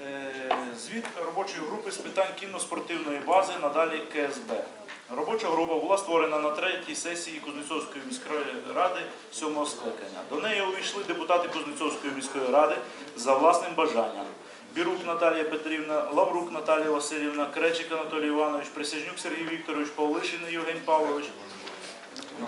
Е, Звіт робочої групи з питань кінно-спортивної бази надалі КСБ. Робоча група була створена на третій сесії Кузнецовської міської ради сьомого скликання. До неї увійшли депутати Кузнецовської міської ради за власним бажанням. Бірук Наталія Петрівна, Лаврук Наталія Васильівна, Кречик Анатолій Іванович, Присяжнюк Сергій Вікторович, Павлишин Євген Павлович,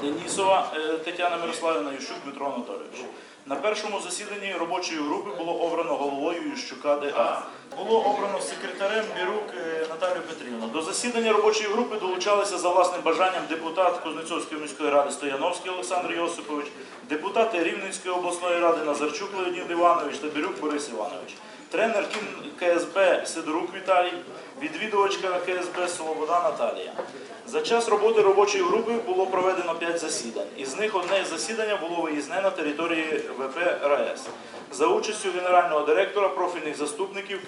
Денісова е, Тетяна Мирославівна, Ющук Дмитро Анатолійович. На першому засіданні робочої групи було обрано головою Ющука ДА. Було обрано секретарем Бірук е, Наталію Петрівну. До засідання робочої групи долучалися за власним бажанням депутат Кузнецовської міської ради Стояновський Олександр Йосипович, депутати Рівненської обласної ради Назарчук Леонід Іванович та Бірюк Борис Іванович. Тренер КСБ Сидорук Віталій, відвідувачка КСБ Слобода Наталія. За час роботи робочої групи було проведено 5 засідань. Із них одне засідання було виїзне на території ВП РАЕС за участю генерального директора, профільних заступників,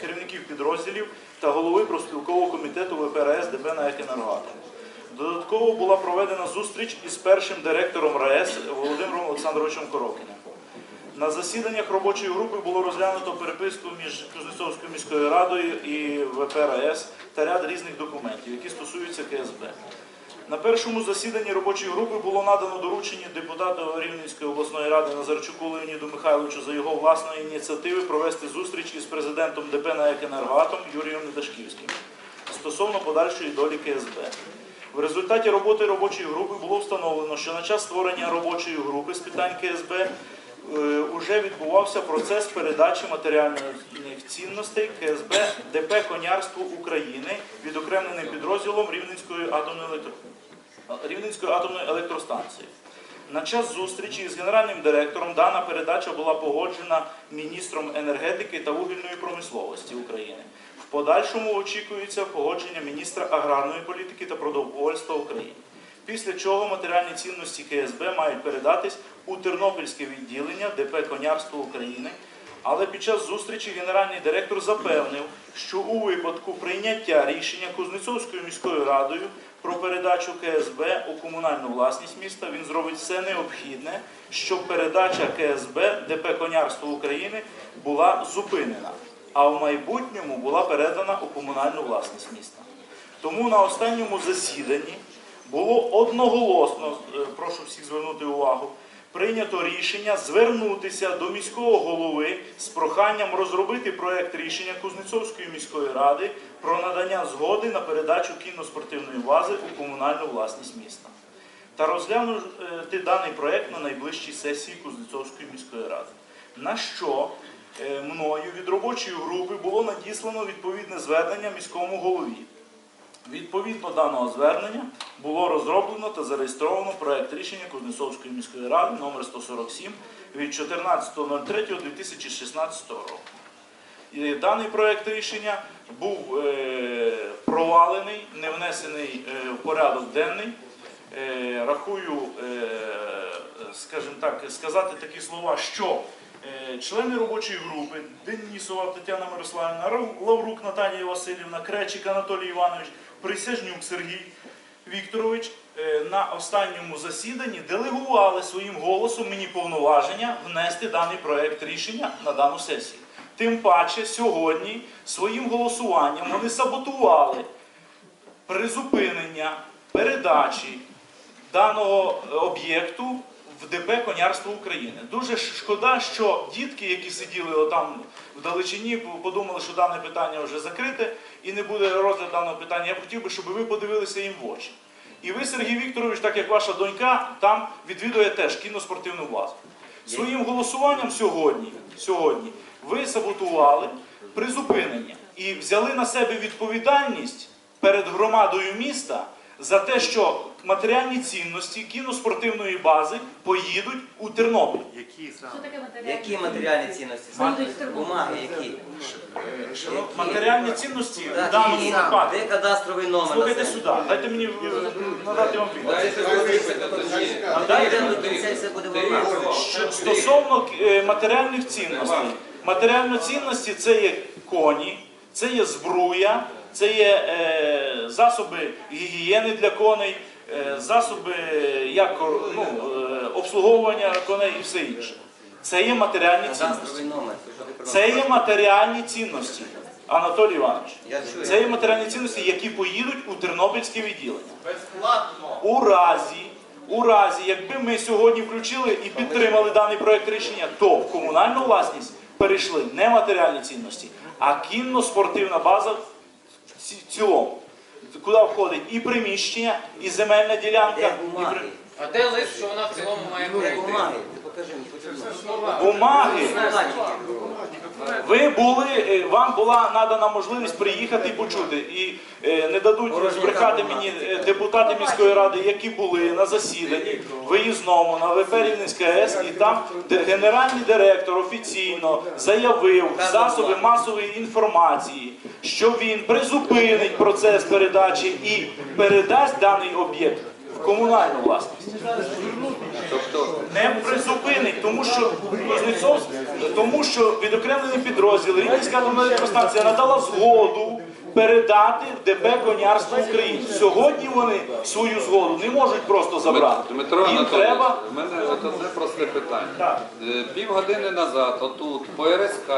керівників підрозділів та голови профспілкового комітету ВП РАЕС ДБ на «Енергоатом». Додатково була проведена зустріч із першим директором РАЕС Володимиром Олександровичем Коровкіним. На засіданнях робочої групи було розглянуто переписку між Кузнецовською міською радою і ВПРАЕС та ряд різних документів, які стосуються КСБ. На першому засіданні робочої групи було надано доручення депутату Рівненської обласної ради Назарчуку Леоніду Михайловичу за його власної ініціативи провести зустріч із президентом ДП на «Енергоатом» Юрієм Недашківським стосовно подальшої долі КСБ. В результаті роботи робочої групи було встановлено, що на час створення робочої групи з питань КСБ вже відбувався процес передачі матеріальних цінностей КСБ ДП Конярство України відокремленим підрозділом Рівненської атомної, електро... Рівненської атомної електростанції. На час зустрічі з генеральним директором дана передача була погоджена міністром енергетики та вугільної промисловості України. В подальшому очікується погодження міністра аграрної політики та продовольства України. Після чого матеріальні цінності КСБ мають передатись у Тернопільське відділення ДП Конярство України. Але під час зустрічі генеральний директор запевнив, що у випадку прийняття рішення Кузнецовською міською радою про передачу КСБ у комунальну власність міста він зробить все необхідне, щоб передача КСБ ДП Конярство України була зупинена, а в майбутньому була передана у комунальну власність міста. Тому на останньому засіданні було одноголосно, е, прошу всіх звернути увагу, прийнято рішення звернутися до міського голови з проханням розробити проект рішення Кузнецовської міської ради про надання згоди на передачу кіноспортивної бази у комунальну власність міста та розглянути даний проект на найближчій сесії Кузнецовської міської ради. На що е, мною від робочої групи було надіслано відповідне звернення міському голові. Відповідно даного звернення було розроблено та зареєстровано проект рішення Кузнецовської міської ради номер 147 від 14.03.2016 року. І даний проект рішення був е, провалений, не внесений е, в порядок денний. Е, рахую, е, скажімо так, сказати такі слова, що е, члени робочої групи Денісова Тетяна Мирославівна, Лаврук Наталія Васильівна, Кречик Анатолій Іванович, Присяжнюк Сергій Вікторович е, на останньому засіданні делегували своїм голосом мені повноваження внести даний проект рішення на дану сесію. Тим паче сьогодні своїм голосуванням вони саботували призупинення передачі даного е, об'єкту в ДП Конярство України. Дуже шкода, що дітки, які сиділи отам вдалечині, подумали, що дане питання вже закрите і не буде розгляд даного питання. Я б хотів би, щоб ви подивилися їм в очі. І ви, Сергій Вікторович, так як ваша донька, там відвідує теж кіноспортивну базу. Своїм голосуванням сьогодні, сьогодні ви саботували призупинення і взяли на себе відповідальність перед громадою міста за те, що матеріальні цінності кіноспортивної бази поїдуть у Тернопіль. Які саме? матеріальні? Які матеріальні цінності? Бумаги які? Матеріальні цінності в Так, даному випадку. Де кадастровий номер? Слухайте сюди, дайте мені надати вам відповідь. Стосовно е, матеріальних цінностей, матеріальні цінності це є коні, це є збруя, це є е, засоби гігієни для коней, засоби як, ну, е, обслуговування коней і все інше. Це є матеріальні цінності. Це є матеріальні цінності, Анатолій Іванович. Це є матеріальні цінності, які поїдуть у Тернопільське відділення. У разі, у разі, якби ми сьогодні включили і підтримали даний проект рішення, то в комунальну власність перейшли не матеріальні цінності, а кінно-спортивна база в цілому. Куди входить і приміщення, і земельна ділянка, Де бумаги? А де лист, що вона в цілому має пройти? бумаги? Покажи мені, почему. бумаги. Ви були, е, вам була надана можливість приїхати і почути. І е, не дадуть збрехати мені е, депутати міської ради, які були на засіданні виїзному на ВП Рівненська АЕС, і там де- генеральний директор офіційно заявив в засоби масової інформації, що він призупинить процес передачі і передасть даний об'єкт комунальну власність. Не призупинить, тому що Кузнецов, тому що відокремлений підрозділ Рівненська атомна електростанція надала згоду передати в ДП Конярство України. Сьогодні вони свою згоду не можуть просто забрати. Дмитро Їм Анатолійович, треба в мене от одне просте питання. Так. Е, Півгодини назад, отут, по РСК,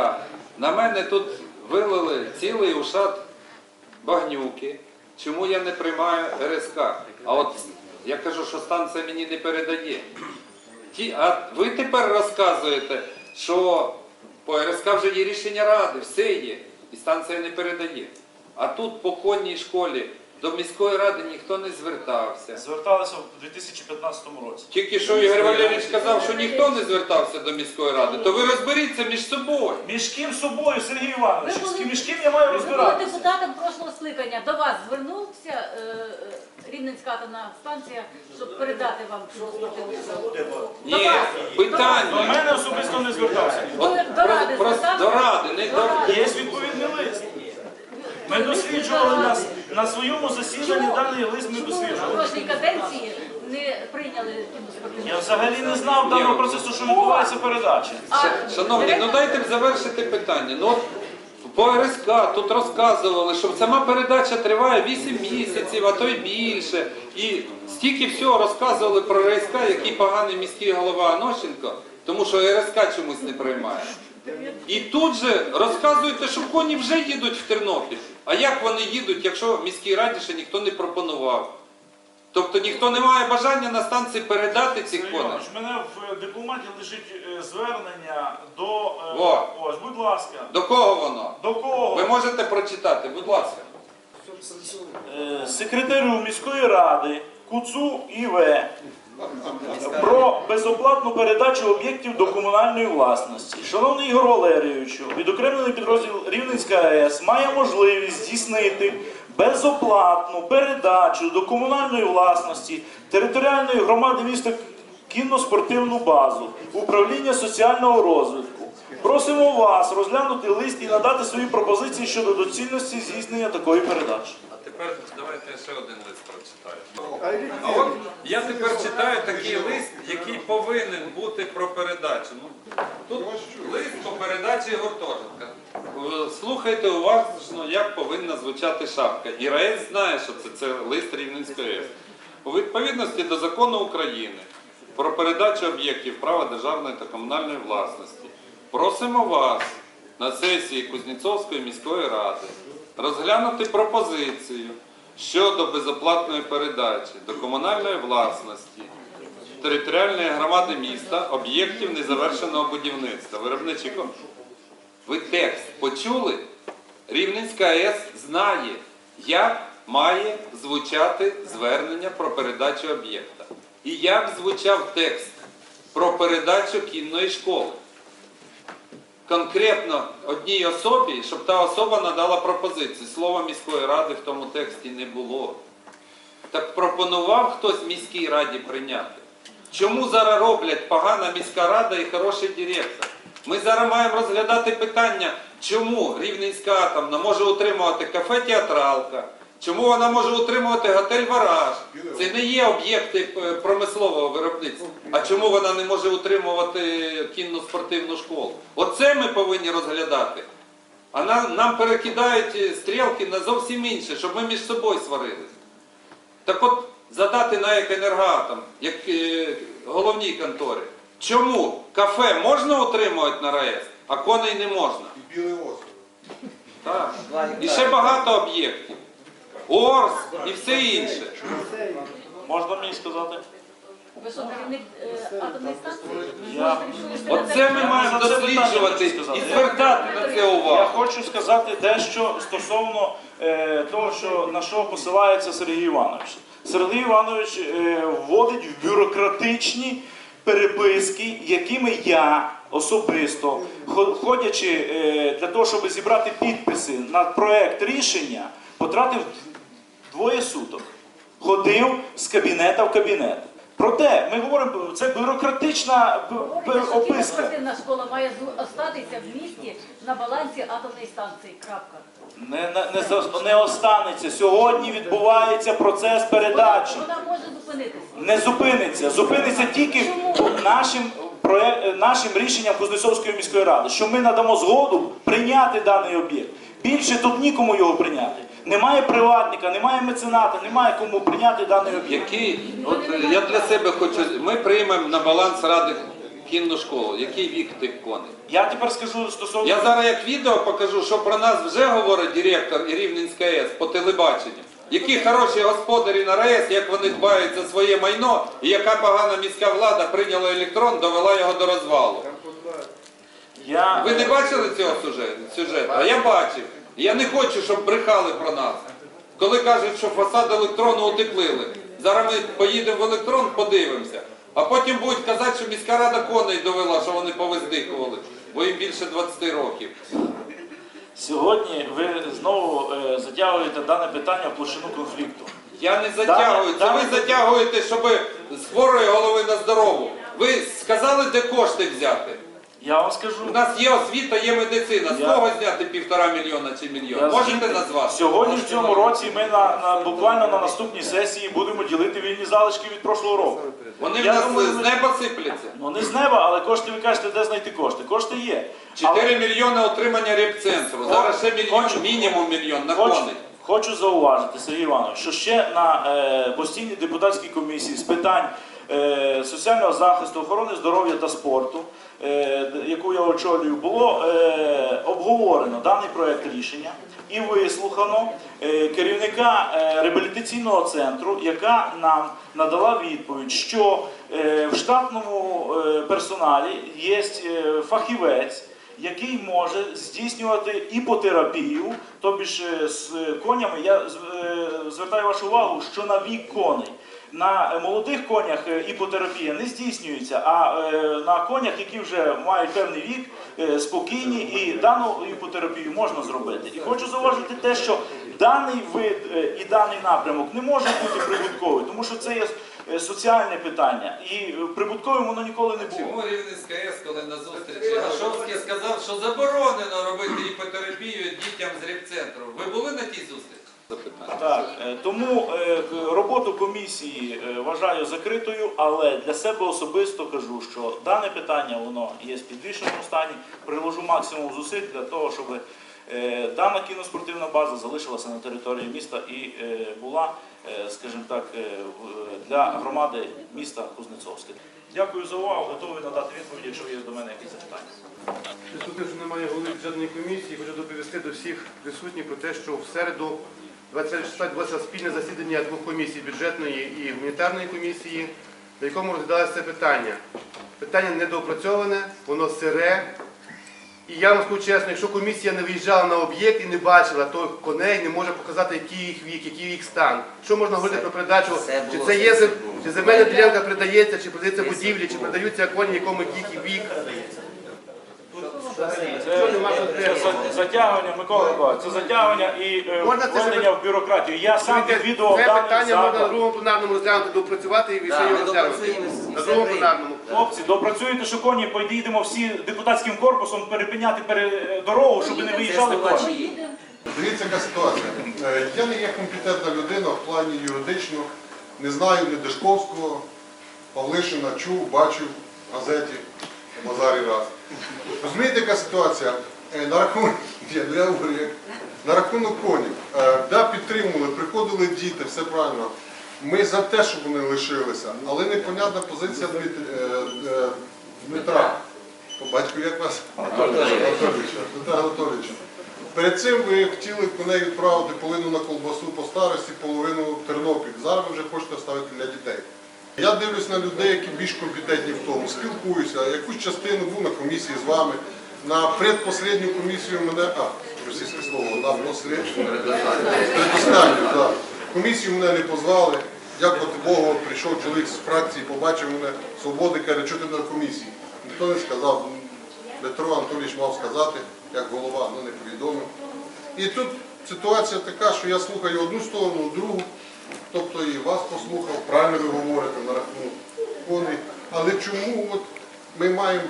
на мене тут вилили цілий ушат багнюки. Чому я не приймаю РСК? А от я кажу, що станція мені не передає. Ті, а ви тепер розказуєте, що по РСК вже є рішення ради, все є, і станція не передає. А тут по конній школі до міської ради ніхто не звертався. зверталися в 2015 році. Тільки що Ігор Валерійович сказав, що ніхто не звертався до міської ради, то ви розберіться між собою. Між ким собою, Сергій Іванович? Ви були- Між ким я маю Ви були розбиратися? депутатом прошлого скликання. До вас звернувся е, е, Рівненська атомна станція, щоб передати вам. Ні, До. Питання. мене особисто не звертався. До, до ради Про- про- звертався? до ради, не До до- ради. Є відповідний лист. Ми досліджували на, на своєму засіданні даний лист. Ми Чому в досліджували. прошлій каденції не прийняли Я взагалі не знав даного процесу, що відбувається передача. Шановні, ну дайте завершити питання. Ну, по РСК тут розказували, що сама передача триває 8 місяців, а то й більше. І стільки всього розказували про РСК, який поганий міський голова Анощенко, тому що РСК чомусь не приймає. І тут же розказуєте, що коні вже їдуть в Тернопіль. А як вони їдуть, якщо міській раді ще ніхто не пропонував? Тобто ніхто не має бажання на станції передати цих Сергій коней. Іванович, мене в дипломаті лежить е, звернення до. е, Во. Ось, будь ласка. До кого воно? До кого? Ви можете прочитати, будь ласка. Е, секретарю міської ради Куцу ІВ про безоплатну передачу об'єктів до комунальної власності. Шановний Ігор Валерійовичу, відокремлений підрозділ Рівненська АЕС має можливість здійснити безоплатну передачу до комунальної власності територіальної громади міста кінно-спортивну базу управління соціального розвитку. Просимо вас розглянути лист і надати свої пропозиції щодо доцільності здійснення такої передачі. А тепер давайте ще один лист прочитаю. Я тепер читаю такий лист, який повинен бути про передачу. Ну, тут лист по передачі гуртожитка. Е, Слухайте уважно, як повинна звучати шапка. І РаЕС знає, що це, це лист Рівненської АЕС. У відповідності до закону України про передачу об'єктів права державної та комунальної власності просимо вас на сесії Кузнєцовської міської ради розглянути пропозицію щодо безоплатної передачі до комунальної власності територіальної громади міста об'єктів незавершеного будівництва. Комплекс. Ви текст почули? Рівненська АЕС знає, як має звучати звернення про передачу об'єкта. І як звучав текст про передачу кінної школи. Конкретно одній особі, щоб та особа надала пропозицію. Слова міської ради в тому тексті не було. Так пропонував хтось міській раді прийняти. Чому зараз роблять погана міська рада і хороший директор? Ми зараз маємо розглядати питання, чому Рівненська атомна може утримувати кафе театралка, чому вона може утримувати готель Вараж. Це не є об'єкти е, промислового виробництва. А чому вона не може утримувати кінно-спортивну школу? Оце ми повинні розглядати. А нам, нам перекидають е, стрілки на зовсім інше, щоб ми між собою сварились. Так от задати на як енергоатом, як е, головній конторі, Чому? Кафе можна утримувати на РАЕС, а коней не можна. І Білий остров. Так. І ще багато об'єктів. Орс і все інше. Можна мені сказати? Ви що, керівник е, атомної станції? Я- Оце ми маємо досліджувати і звертати на це Я увагу. хочу сказати дещо стосовно е, того, що на що посилається Сергій Іванович. Сергій Іванович е, вводить в бюрократичні переписки, якими я особисто, хо- ходячи е, для того, щоб зібрати підписи на проект рішення, потратив двоє суток. Ходив з кабінета в кабінет. Проте ми говоримо, це бюрократична описка. Спортивна школа має остатися в місті на балансі атомної станції. Крапка. Не, не, не, не останеться. Сьогодні відбувається процес передачі. Вона може зупинитися. Не зупиниться. Зупиниться тільки нашим, нашим рішенням Кузнецовської міської ради, що ми надамо згоду прийняти даний об'єкт. Більше тут нікому його прийняти. Немає приватника, немає мецената, немає кому прийняти даний об'єкт. Який, от я для себе хочу, ми приймемо на баланс ради кінну школу. Який вік тих коней? Я тепер скажу стосовно. Я зараз як відео покажу, що про нас вже говорить директор і Рівненська АЕС по телебаченню. Які хороші господарі на РАЕС, як вони дбають за своє майно, і яка погана міська влада прийняла електрон, довела його до розвалу. Я... Ви не бачили цього сюжету? А я бачив. Я не хочу, щоб брехали про нас. Коли кажуть, що фасад електрону утеплили. Зараз ми поїдемо в електрон, подивимося. А потім будуть казати, що міська рада коней довела, що вони повиздихували, бо їм більше 20 років. Сьогодні ви знову е, затягуєте дане питання в площину конфлікту. Я не затягую. Це ви затягуєте, щоб з хворої голови на здорову. Ви сказали, де кошти взяти. Я вам скажу. У нас є освіта, є медицина. З Я- кого зняти півтора мільйона чи мільйон? Можете звідти- назвати? Сьогодні в цьому році ми на, на буквально на наступній сесії будемо ділити вільні залишки від прошлого року. Вони в Я нас думаю, з ми- неба сипляться. Ну не з неба, але кошти ви кажете, де знайти кошти. Кошти є. Але 4 мільйони отримання репцентру. Зараз ще мільйон, Хочу- мінімум мільйон на хочу, хочу зауважити, Сергій Іванович, що ще на е, постійній депутатській комісії з питань соціального захисту, охорони здоров'я та спорту, е, яку я очолюю, було е, обговорено даний проект рішення і вислухано е, керівника е, реабілітаційного центру, яка нам надала відповідь, що е, в штатному е, персоналі є е, фахівець який може здійснювати іпотерапію, тобі е, з конями. Я е, звертаю вашу увагу, що на вік коней. На молодих конях е, іпотерапія не здійснюється, а е, на конях, які вже мають певний вік, е, спокійні, і дану іпотерапію можна зробити. І хочу зауважити те, що даний вид і даний напрямок не може бути прибутковий, тому що це є соціальне питання, і прибутковим воно ніколи не було. Чому Рівненська АЕС, коли на зустрічі Гашовський сказав, що заборонено робити іпотерапію дітям з репцентру? Ви були на тій зустрічі? Запитання. Так, е, тому е, роботу комісії е, вважаю закритою, але для себе особисто кажу, що дане питання воно є в підвішеному стані. Приложу максимум зусиль для того, щоб дана кіноспортивна база залишилася на території міста і була, скажімо так, для громади міста Кузнецовське. Дякую за увагу. Готовий надати відповідь, якщо є до мене якісь запитання. Присутнім, що немає голови бюджетної комісії, хочу доповісти до всіх присутніх про те, що в середу 23 числа відбулося спільне засідання двох комісій бюджетної і гуманітарної комісії, на якому розглядалося це питання. Питання недоопрацьоване, воно сире. І я вам скажу чесно, якщо комісія не виїжджала на об'єкт і не бачила тих коней, не може показати, який їх вік, який їх стан. Що можна говорити про передачу? Чи це є чи земельна ділянка передається, чи продається будівлі, чи продаються коні, якому який вік. Це, це за- затягування, Микола Миколаївич, це затягування і е, Можна це введення в бюрократію. Я сам Це відвідував це даний питання можна на заклад. другому пленарному розглянути, допрацювати і Да, його розглянути. допрацюємо і На все другому приймемо. пленарному. Хлопці, допрацюєте, що коні поїдемо всі депутатським корпусом перепиняти пере- дорогу, щоб не виїжджали коні. Словаччина. Дивіться, яка ситуація. Е, Я не є компетентна людина в плані юридичного, не знаю ні Дешковського, Павлишина, чув, бачив в газеті Базарі раз. Розумієте, яка ситуація? Е, На рахунок, я говорю, на рахунок конів. Е, Да, підтримували, приходили діти, все правильно. Ми за те, щоб вони лишилися, але непонятна позиція е, Дмитра. По батьку як вас? Анатолійовича. Дмитра Анатолійовича. Перед цим ви хотіли мене відправити половину на колбасу по старості, половину в Тернопіль. Зараз ви вже хочете ставити для дітей. Я дивлюсь на людей, які більш компетентні в тому, спілкуюся, якусь частину був на комісії з вами. На предпоследню комісію мене, а, російське слово, на предостанню, так. Комісію мене не позвали. Дякувати Богу, прийшов чоловік з фракції, побачив мене, свободи, каже, що ти на комісії. Ніхто не сказав. Петро Анатолійович мав сказати, як голова, ну не повідомив. І тут ситуація така, що я слухаю одну сторону, другу, тобто і вас послухав, правильно ви говорите на рахунок коней. Але чому от ми маємо,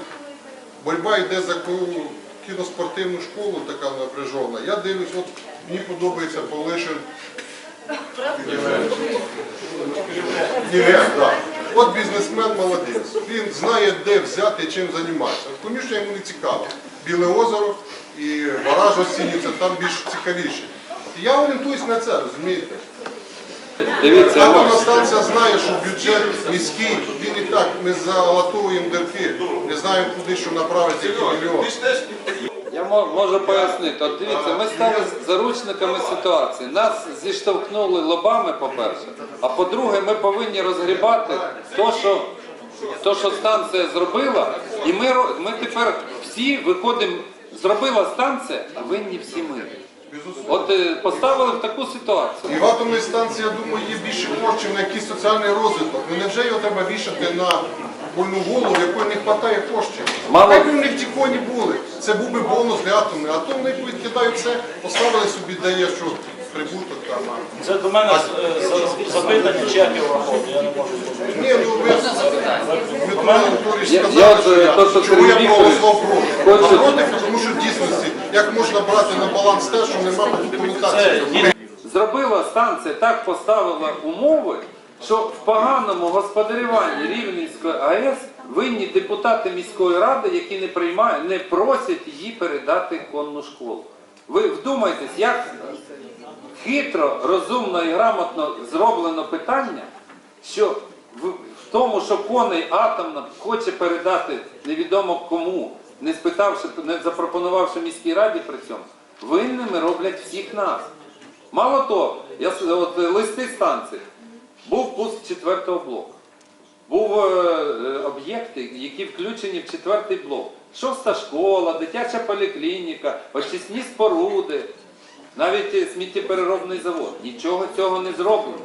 боротьба йде за кіноспортивну школу, така напряжена. Я дивлюсь, от мені подобається Павлишин. От бізнесмен молодець. Він знає, де взяти, чим займатися. Звісно, йому не цікаво. Біле озеро і бараж осінівця, там більш цікавіше. Я орієнтуюсь на це, розумієте? Дивіться, Атомна станція знає, що бюджет міський, він і так, ми залатовуємо дирки, не знаємо куди що направити, які мільйони. Я можу пояснити. От дивіться, ми стали заручниками ситуації. Нас зіштовхнули лобами, по-перше, а по-друге, ми повинні розгрібати то, що, то, що станція зробила, і ми, ми тепер всі виходимо, зробила станція, а винні всі ми. От е, поставили в таку ситуацію. І в атомній станції, я думаю, є більше коштів на якийсь соціальний розвиток. Ну невже його треба вішати на больну голову, якої не вистачає коштів? Мало- Хай би в них ті коні були. Це був би бонус для атомної. Атомний відкидають все, поставили собі, де є що прибуток Це до мене е, за- запитання, чи як його я не можу. Ні, ну ви Дмитро Анатолійович Я- сказали, я от, що е, я, то, що чому я Сергій проголосував проти. Хочу- Проти, тому що в дійсності, як можна брати на баланс те, що немає документації. Зробила станція, так поставила умови, що в поганому господарюванні Рівненської АЕС винні депутати міської ради, які не приймають, не просять її передати конну школу. Ви вдумайтесь, як хитро, розумно і грамотно зроблено питання, що в, тому, що коней атомна хоче передати невідомо кому, не спитавши, не запропонувавши міській раді при цьому, винними роблять всіх нас. Мало того, я, от, е, листи станції, був пуск четвертого блоку. Був е, е, об'єкти, які включені в четвертий блок. Шоста школа, дитяча поліклініка, очисні споруди, навіть е, сміттєпереробний завод. Нічого цього не зроблено.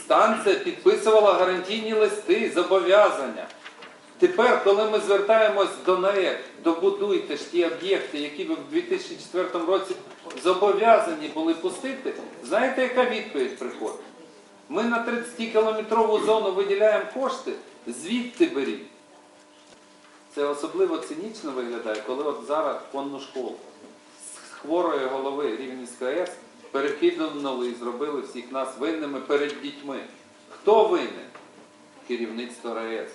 Станція підписувала гарантійні листи, зобов'язання. Тепер, коли ми звертаємось до НАЕК, добудуйте ж ті об'єкти, які ви в 2004 році зобов'язані були пустити, знаєте, яка відповідь приходить? Ми на 30-кілометрову зону виділяємо кошти, звідти беріть. Це особливо цинічно виглядає, коли от зараз конну школу хворої голови Рівненської АЕС перекинули і зробили всіх нас винними перед дітьми. Хто винен? Керівництво РАЕС.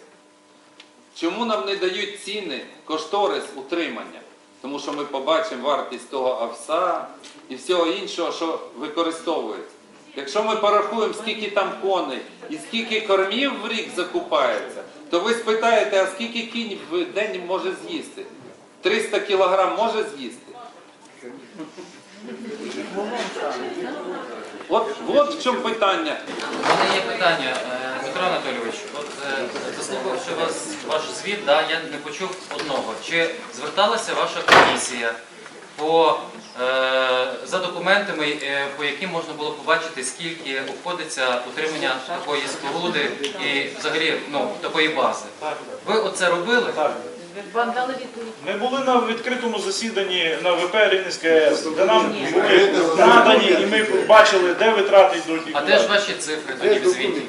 Чому нам не дають ціни, кошторис утримання? Тому що ми побачимо вартість того овса і всього іншого, що використовується. Якщо ми порахуємо, скільки там коней і скільки кормів в рік закупається, то ви спитаєте, а скільки кінь в день може з'їсти? 300 кілограм може з'їсти? От, от в чому питання. У мене є питання, е, Дмитро Анатолійович. От е, заслухавши вас ваш звіт, да, я не почув одного. Чи зверталася ваша комісія по е, за документами, е, по яким можна було побачити, скільки обходиться утримання такої споруди і взагалі ну, такої бази? Ви оце робили? Вам дали відповідь. Ми були на відкритому засіданні на ВП Рівненська АЕС, де нам були надані, і ми бачили, де витрати йдуть і А куди. де ж ваші цифри тоді в звіті?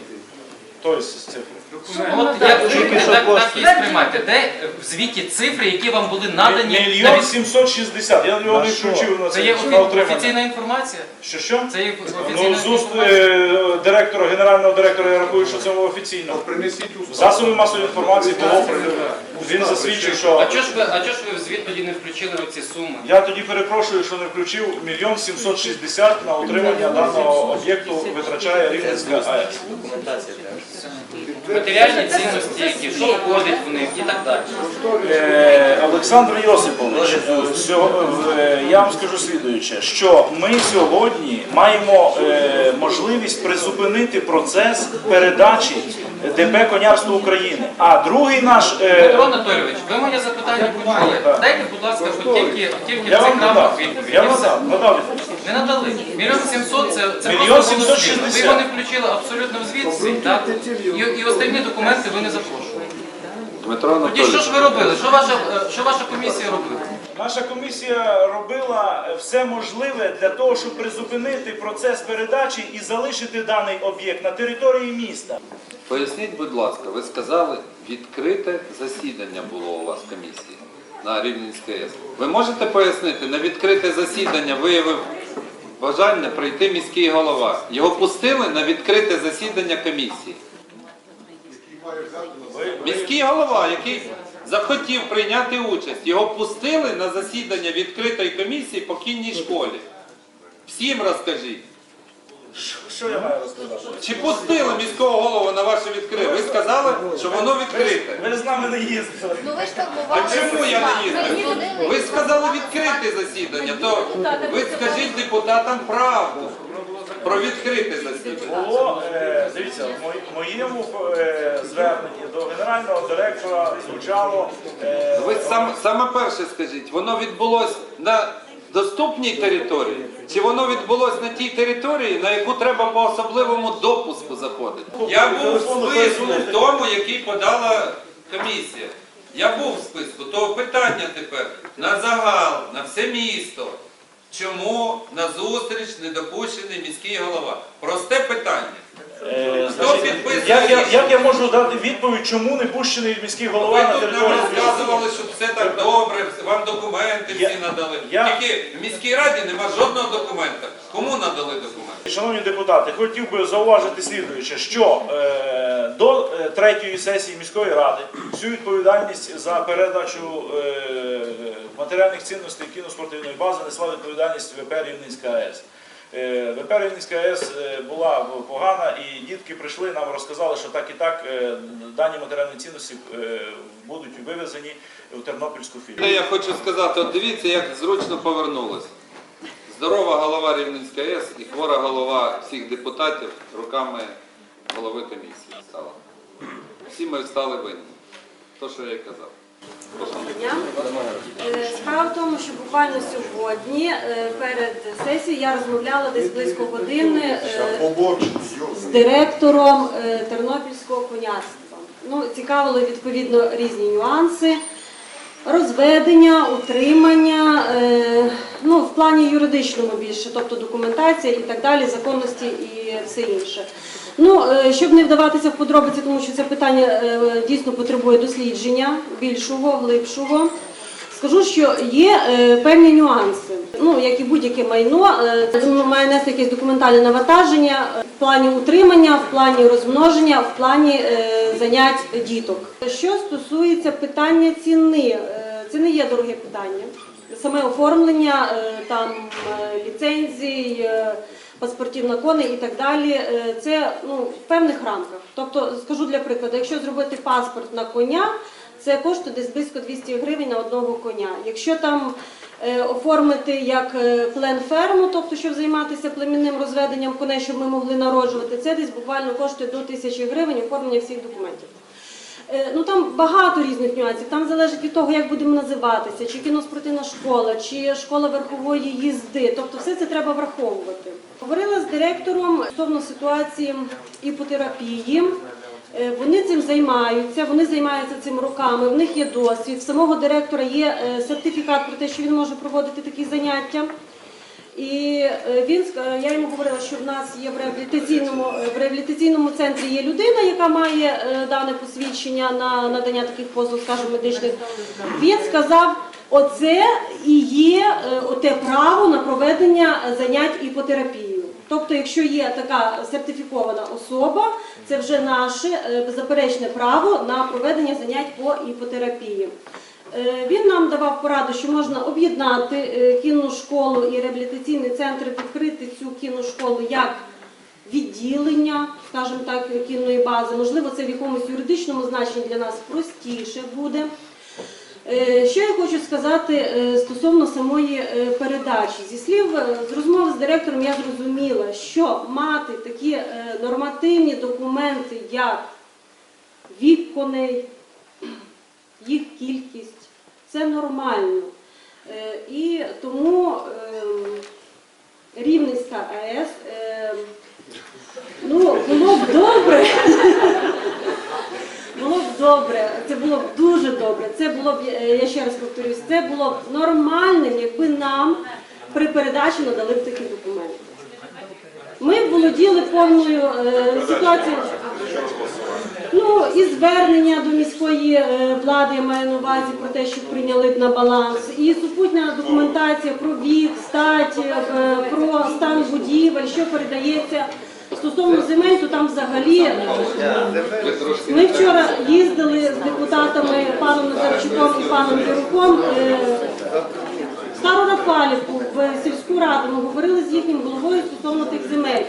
Тобто з цифри. От як ви так, так і сприймайте, де в звіті цифри, які вам були надані Мільйон від- 760, я його не включив на Це це є офі- офіційна інформація? Що що? Це є Ну, офіційна з уст інформація? е, директора, генерального директора, я рахую, що це офіційно. Принесіть у Засоби масової інформації було оприлюднено. Він засвідчив, А що чого ж ви, а чого ж ви в звіт тоді не включили оці суми? я тоді перепрошую, що не включив мільйон 760 на утримання даного об'єкту витрачає Рівненська АЕС. Матеріальні цінності, які що входить в них і так далі. Е, Олександр Йосипович, е, е, я вам скажу слідуюче, що ми сьогодні маємо е, можливість призупинити процес передачі ДП Конярство України. А другий наш е, Петро Анатолійович, ви моє запитання почули. Дайте, будь ласка, хоч тільки, тільки я в вам цих надав, рамках відповідь. я і вам все. надав, надав. Не надали. Мільйон сімсот це, це Мільйон просто сімсот. Ви його не включили абсолютно в звіт свій, так? І, і останні документи ви не запрошували. Дмитро Тоді що ж ви робили? Що ваша, е, що ваша комісія робила? Наша комісія робила все можливе для того, щоб призупинити процес передачі і залишити даний об'єкт на території міста. Поясніть, будь ласка, ви сказали, відкрите засідання було у вас комісії на Рівненській АЕС. Ви можете пояснити, на відкрите засідання виявив бажання прийти міський голова. Його пустили на відкрите засідання комісії. Міський голова, який захотів прийняти участь, його пустили на засідання відкритої комісії по кінній школі. Всім розкажіть. Що я маю розказати? Чи пустили міського голову на ваше відкрите? Ви сказали, що воно відкрите. Ви ж з нами не їздили. Ну ви ж так А бували. чому я не їздив? Ви сказали відкрите засідання, то ви скажіть депутатам правду про відкрите засідання. Було, е, дивіться, в мої- моєму е, зверненні до генерального директора звучало е, Ви сам, саме перше скажіть, воно відбулось на доступній території, чи воно відбулось на тій території, на яку треба по особливому допуску заходити? Я був в списку в тому, який подала комісія. Я був в списку. То питання тепер на загал, на все місто. Чому на зустріч не допущений міський голова? Просте питання. е, Хто значить, підписує як, я, як я можу дати відповідь, чому не пущений міський голова Ви на тут нам територію розказували, що все так добре, вам документи Я- всі надали. я- Тільки в міській раді нема жодного документа. Кому надали документи? Шановні депутати, хотів би зауважити слідуюче, що е, до е, третьої сесії міської ради всю відповідальність за передачу е, матеріальних цінностей кіноспортивної бази несла відповідальність ВП Рівненська АЕС. Е, ВП Рівненська АЕС е, була погана, і дітки прийшли, нам розказали, що так і так дані матеріальні цінності будуть вивезені в Тернопільську Те філію. я хочу сказати, от дивіться, як зручно повернулося. Здорова голова Рівненської АЕС і хвора голова всіх депутатів руками голови комісії стала. Всі ми стали винні. То, що я й казав. Е, Справа в тому, що буквально сьогодні, е, перед сесією, я розмовляла десь близько години е, з директором Тернопільського конярства. Ну, цікавили відповідно різні нюанси. Розведення, утримання, е, ну, в плані юридичному більше, тобто документація і так далі, законності і все інше. Ну, е, щоб не вдаватися в подробиці, тому що це питання е, дійсно потребує дослідження більшого, глибшого. Скажу, що є е, певні нюанси. Ну, як і будь-яке майно, е, це має нести якесь документальне навантаження е, в плані утримання, в плані розмноження, в плані занять діток. Що стосується питання ціни, це не є дороге питання. Саме оформлення там е, ліцензій, паспортів на коней і так далі. Це ну, в певних рамках. Тобто, скажу для прикладу, якщо зробити паспорт на коня, це коштує десь близько 200 гривень на одного коня. Якщо там е, оформити як е, плен-ферму, тобто щоб займатися племінним розведенням коней, щоб ми могли народжувати, це десь буквально коштує до тисячі гривень оформлення всіх документів. Е, Ну там багато різних нюансів. Там залежить від того, як будемо називатися, чи кіноспортивна школа, чи школа верхової їзди. Тобто, все це треба враховувати. Говорила з директором стосовно ситуації іпотерапії. Е, Вони цим займаються, вони займаються цим роками. В них є досвід. В самого директора є е, сертифікат про те, що він може проводити такі заняття. І е, він я йому говорила, що в нас є в реабілітаційному в реабілітаційному центрі є людина, яка має дане посвідчення на надання таких послуг, скажімо, медичних. Він сказав, оце і є е, оте право на проведення занять іпотерапією. Тобто, якщо є така сертифікована особа, це вже наше е, беззаперечне право на проведення занять по іпотерапії. Е, Він нам давав пораду, що можна об'єднати е, кінну школу і реабілітаційний центр, відкрити цю кінну школу як відділення, скажімо так, кінної бази. Можливо, це в якомусь юридичному значенні для нас простіше буде. Е, Що я хочу сказати е, стосовно самої е, передачі? Зі слів з розмови з директором я зрозуміла, що мати такі нормативні документи, як вік коней, їх кількість, це нормально. І тому ем, Рівненська АЕС, ем, ну, було б добре. Було б добре, це було б дуже добре. Це було б, е, я ще раз повторюсь, це було б нормальним, якби нам при передачі надали б такі документи. Ми володіли повною е, ситуацією. Ну, і звернення до міської е, влади я маю на увазі про те, що прийняли б на баланс, і супутня документація про вік, стать, е, про стан будівель, що передається. Стосовно земель, то там взагалі ми вчора їздили з депутатами паном Назарчуком і паном Віруком е, в Стару Рафалівку, в сільську раду. Ми говорили з їхнім головою стосовно тих земель.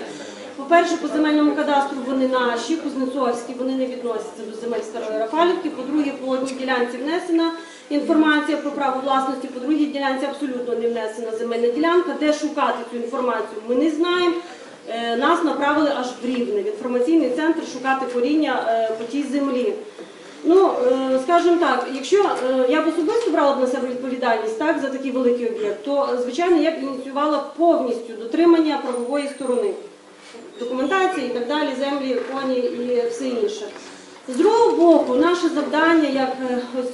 По-перше, по земельному кадастру вони наші, Кузнецовські, вони не відносяться до земель Старої Рафалівки. По-друге, по одній ділянці внесена інформація про право власності, по другій ділянці абсолютно не внесена земельна ділянка. Де шукати цю інформацію, ми не знаємо. Е, Нас направили аж в Рівне, в інформаційний центр шукати коріння е, по тій землі. Ну, е, скажімо так, якщо я б особисто брала б на себе відповідальність так, за такий великий об'єкт, то звичайно я б ініціювала повністю дотримання правової сторони, документації і так далі, землі, коні і все інше. З другого боку, наше завдання, як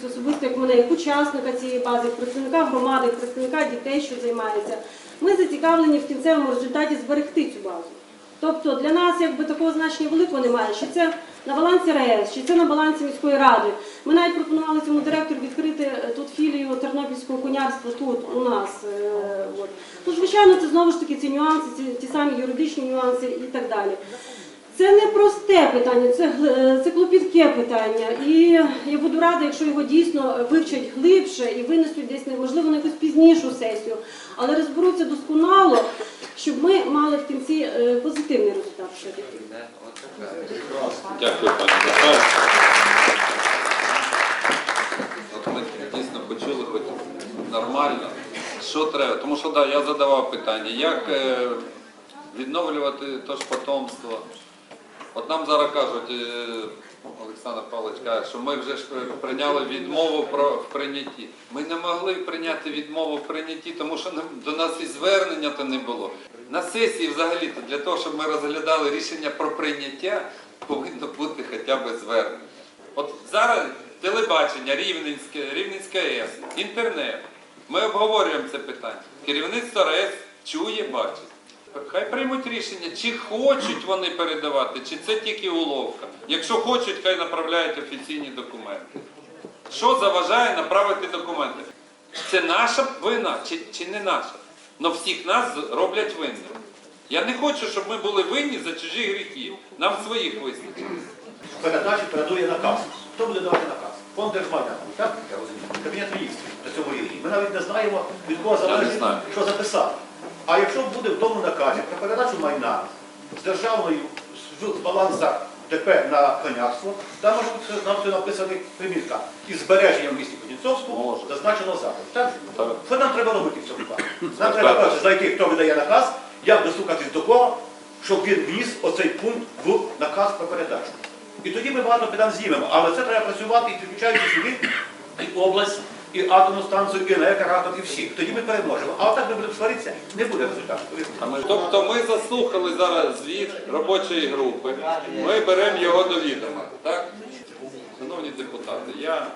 особисто як мене, як учасника цієї бази, як представника громади, як представника дітей, що займаються, ми зацікавлені в кінцевому результаті зберегти цю базу. Тобто для нас якби такого значення великого немає. Чи це на балансі РЕС, чи це на балансі міської ради. Ми навіть пропонували цьому директору відкрити е, тут філію тернопільського конярства тут у нас. е, От. Ну, звичайно, це знову ж таки ці нюанси, ці, ті самі юридичні нюанси і так далі. Це не просте питання, це, це клопітке питання. І я буду рада, якщо його дійсно вивчать глибше і винесуть десь можливо на якусь пізнішу сесію, але розберуться досконало, щоб ми мали в кінці е, позитивний результат. Дякую, пані От ми дійсно почули хоч нормально, що треба. Тому що да, я задавав питання, як е, відновлювати то ж потомство. От нам зараз кажуть, е, Олександр Павлович каже, що ми вже ж прийняли відмову про в прийнятті. Ми не могли прийняти відмову в прийнятті, тому що до нас і звернення то не було. На сесії взагалі то для того, щоб ми розглядали рішення про прийняття, повинно бути хоча б звернення. От зараз телебачення, Рівненське, Рівненська АЕС, інтернет. Ми обговорюємо це питання. Керівництво РЕС чує, бачить. Хай приймуть рішення, чи хочуть вони передавати, чи це тільки уловка. Якщо хочуть, хай направляють офіційні документи. Що заважає направити документи? Це наша вина чи, чи не наша? Но всіх нас роблять винними. Я не хочу, щоб ми були винні за чужі гріхи. Нам своїх вистачить. передачі передує наказ. Хто буде давати наказ? Фонд держмайна, так? Я розумію. Кабінет міністрів на цьому рівні. Ми навіть не знаємо, від кого залежить, що записати. А якщо буде в тому наказі про передачу майна з державною з баланса ДП на конярство, там може бути нам це написаний примітка. Із збереженням в місті Кузнєцовському зазначено запит. Так? Так. Що нам треба робити в цьому випадку? Нам треба перше знайти, хто видає наказ, як достукатись до кого, щоб він вніс оцей пункт в наказ про передачу. І тоді ми багато питань знімемо. Але це треба працювати і підключаючи сюди і область, і атомну станцію, і енергоатом, і всіх. Тоді ми переможемо. А отак ми будемо сваритися, не буде результату. Тобто ми заслухали зараз звіт робочої групи, ми беремо його до відома. Так? Шановні депутати, я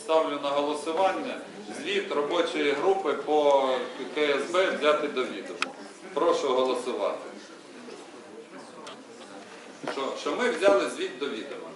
ставлю на голосування звіт робочої групи по КСБ взяти до відома. Прошу голосувати. Що, що ми взяли звіт до відома.